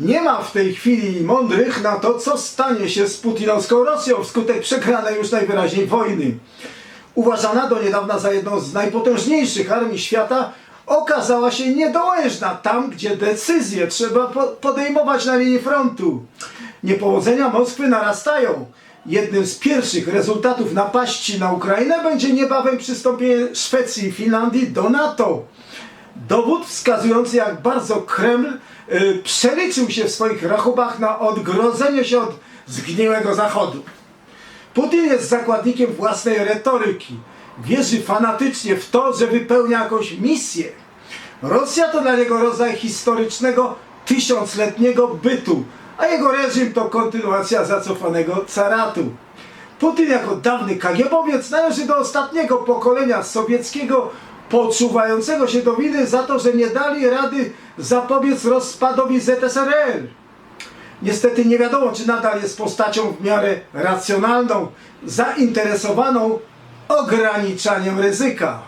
Nie ma w tej chwili mądrych na to, co stanie się z putinowską Rosją wskutek przegranej już najwyraźniej wojny. Uważana do niedawna za jedną z najpotężniejszych armii świata, okazała się niedołężna tam, gdzie decyzje trzeba po- podejmować na linii frontu. Niepowodzenia Moskwy narastają. Jednym z pierwszych rezultatów napaści na Ukrainę będzie niebawem przystąpienie Szwecji i Finlandii do NATO. Dowód wskazujący, jak bardzo Kreml y, przeliczył się w swoich rachubach na odgrodzenie się od zgniłego Zachodu. Putin jest zakładnikiem własnej retoryki. Wierzy fanatycznie w to, że wypełnia jakąś misję. Rosja to dla niego rodzaj historycznego, tysiącletniego bytu, a jego reżim to kontynuacja zacofanego caratu. Putin jako dawny kagiebowiec należy do ostatniego pokolenia sowieckiego poczuwającego się do winy za to, że nie dali rady zapobiec rozpadowi ZSRR. Niestety nie wiadomo, czy nadal jest postacią w miarę racjonalną, zainteresowaną ograniczaniem ryzyka.